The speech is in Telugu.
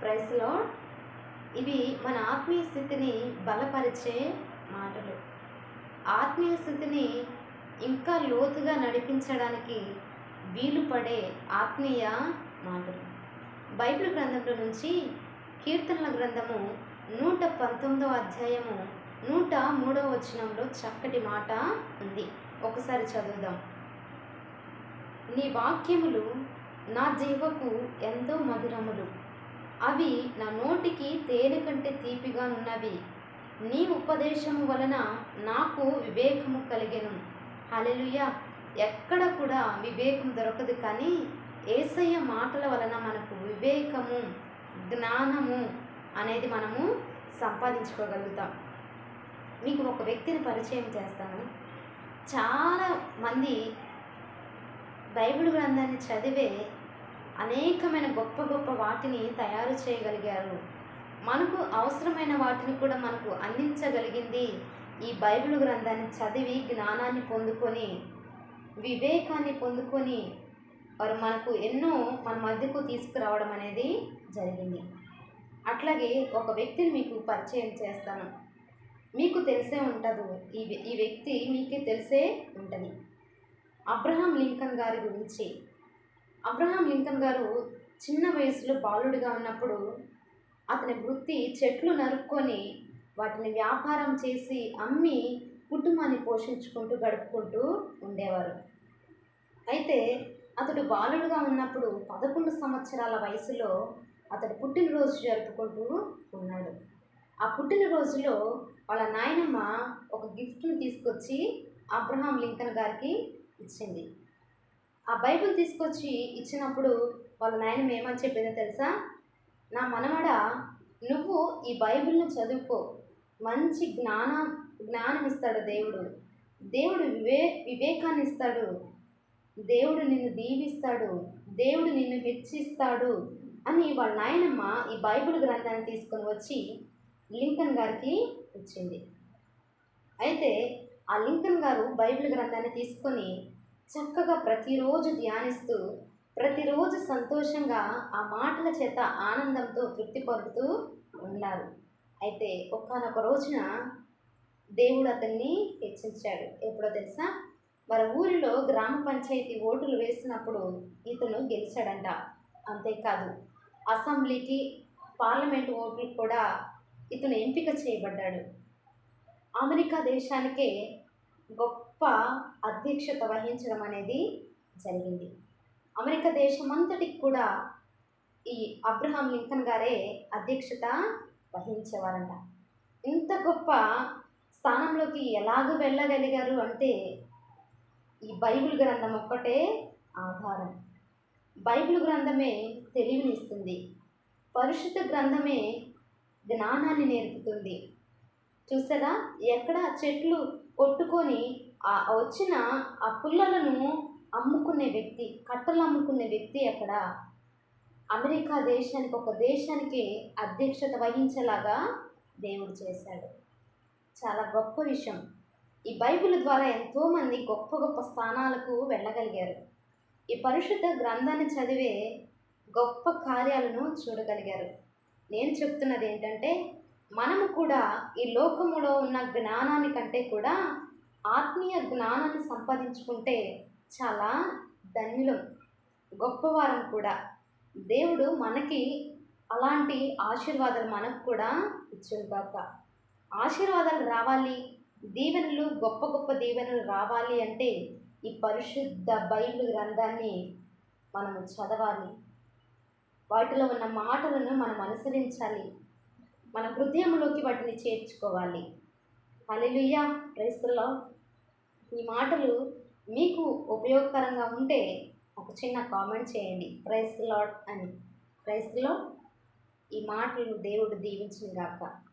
ప్రైస్లో ఇవి మన ఆత్మీయ స్థితిని బలపరిచే మాటలు. ఆత్మీయ స్థితిని ఇంకా లోతుగా నడిపించడానికి వీలు పడే ఆత్మీయ మాటలు. బైబిల్ గ్రంథంలో నుంచి కీర్తనల గ్రంథము నూట పంతొమ్మిదవ అధ్యాయము నూట మూడవ వచనంలో చక్కటి మాట ఉంది. ఒకసారి చదువుదాం. నీ వాక్యములు నా జీవకు ఎంతో మధురములు. అవి నా నోటికి తేనె కంటే తీపిగా ఉన్నవి నీ ఉపదేశము వలన నాకు వివేకము కలిగెను. హలెలుయ ఎక్కడ కూడా వివేకం దొరకదు కానీ ఏసయ్య మాటల వలన మనకు వివేకము జ్ఞానము అనేది మనము సంపాదించుకోగలుగుతాం. మీకు ఒక వ్యక్తిని పరిచయం చేస్తాను. చాలా మంది బైబిల్ గ్రంథాన్ని చదివే అనేకమైన గొప్ప గొప్ప వాటిని తయారు చేయగలిగారు. మనకు అవసరమైన వాటిని కూడా మనకు అందించగలిగింది. ఈ బైబిల్ గ్రంథాన్ని చదివి జ్ఞానాన్ని పొందుకొని వివేకాన్ని పొందుకొని వారు మనకు ఎన్నో మన మధ్యకు తీసుకురావడం అనేది జరిగింది. అట్లాగే ఒక వ్యక్తిని మీకు పరిచయం చేస్తాను. మీకు తెలిసే ఉంటుంది. ఈ ఈ వ్యక్తి మీకే తెలిసే ఉంటుంది. అబ్రహాం లింకన్ గారి గురించి. అబ్రహాం లింకన్ గారు చిన్న వయసులో బాలుడిగా ఉన్నప్పుడు అతని వృత్తి చెట్లు నరుక్కొని వాటిని వ్యాపారం చేసి అమ్మి కుటుంబాన్ని పోషించుకుంటూ గడుపుకుంటూ ఉండేవారు. అయితే అతడు బాలుడుగా ఉన్నప్పుడు పదకొండు సంవత్సరాల వయసులో అతడు పుట్టినరోజు జరుపుకుంటూ ఉన్నాడు. ఆ పుట్టినరోజులో వాళ్ళ నాయనమ్మ ఒక గిఫ్ట్ని తీసుకొచ్చి అబ్రహాం లింకన్ గారికి ఇచ్చింది. ఆ బైబిల్ తీసుకొచ్చి ఇచ్చినప్పుడు వాళ్ళ నాయన ఏమని చెప్పిందో తెలుసా? నా మనమడ నువ్వు ఈ బైబిల్ను చదువుకో. మంచి జ్ఞానం జ్ఞానం ఇస్తాడు దేవుడు. దేవుడు వివే వివేకాన్ని ఇస్తాడు. దేవుడు నిన్ను దీవిస్తాడు. దేవుడు నిన్ను హెచ్చిస్తాడు అని వాళ్ళ నాయనమ్మ ఈ బైబిల్ గ్రంథాన్ని తీసుకొని వచ్చి లింకన్ గారికి ఇచ్చింది. అయితే ఆ లింకన్ గారు బైబిల్ గ్రంథాన్ని తీసుకొని చక్కగా ప్రతిరోజు ధ్యానిస్తూ ప్రతిరోజు సంతోషంగా ఆ మాటల చేత ఆనందంతో తృప్తి పడుతూ ఉన్నారు అయితే ఒకనొక రోజున దేవుడు అతన్ని హెచ్చించాడు. ఎప్పుడో తెలుసా? మన ఊరిలో గ్రామ పంచాయతీ ఓటులు వేసినప్పుడు ఇతను గెలిచాడంట. అంతేకాదు అసెంబ్లీకి పార్లమెంట్ ఓట్లు కూడా ఇతను ఎంపిక చేయబడ్డాడు. అమెరికా దేశానికే గొప్ప అధ్యక్షత వహించడం అనేది జరిగింది. అమెరికా దేశమంతటికి కూడా ఈ అబ్రహాం లింకన్ గారే అధ్యక్షత వహించేవారంట. ఇంత గొప్ప స్థానంలోకి ఎలాగ వెళ్ళగలిగారు అంటే ఈ బైబిల్ గ్రంథం ఒక్కటే ఆధారం. బైబిల్ గ్రంథమే తెలివినిస్తుంది పరిశుద్ధ గ్రంథమే జ్ఞానాన్ని నేర్పుతుంది. చూసారా? ఎక్కడ చెట్లు కొట్టుకొని వచ్చిన ఆ పుల్లలను అమ్ముకునే వ్యక్తి కట్టలు అమ్ముకునే వ్యక్తి అక్కడ. అమెరికా దేశానికి ఒక దేశానికి అధ్యక్షత వహించేలాగా దేవుడు చేశాడు. చాలా గొప్ప విషయం. ఈ బైబిల్ ద్వారా ఎంతోమంది గొప్ప గొప్ప స్థానాలకు వెళ్ళగలిగారు. ఈ పరిశుద్ధ గ్రంథాన్ని చదివే గొప్ప కార్యాలను చూడగలిగారు. నేను చెప్తున్నది ఏంటంటే మనము కూడా ఈ లోకములో ఉన్న జ్ఞానాన్ని కంటే కూడా ఆత్మీయ జ్ఞానాన్ని సంపాదించుకుంటే చాలా ధన్యులం గొప్పవారం కూడా. దేవుడు మనకి అలాంటి ఆశీర్వాదాలు మనకు కూడా ఇచ్చుగాక ఆశీర్వాదాలు రావాలి దీవెనలు గొప్ప గొప్ప దీవెనలు రావాలి అంటే ఈ పరిశుద్ధ బైబిల్ గ్రంథాన్ని మనము చదవాలి. వాటిలో ఉన్న మాటలను మనం అనుసరించాలి. మన హృదయంలోకి వాటిని చేర్చుకోవాలి. హల్లెలూయా క్రైస్తుల్లో ఈ మాటలు మీకు ఉపయోగకరంగా ఉంటే ఒక చిన్న కామెంట్ చేయండి. క్రైస్తలాడ్ అని. ప్రైస్లో ఈ మాటలు దేవుడు దీవించిన గాక.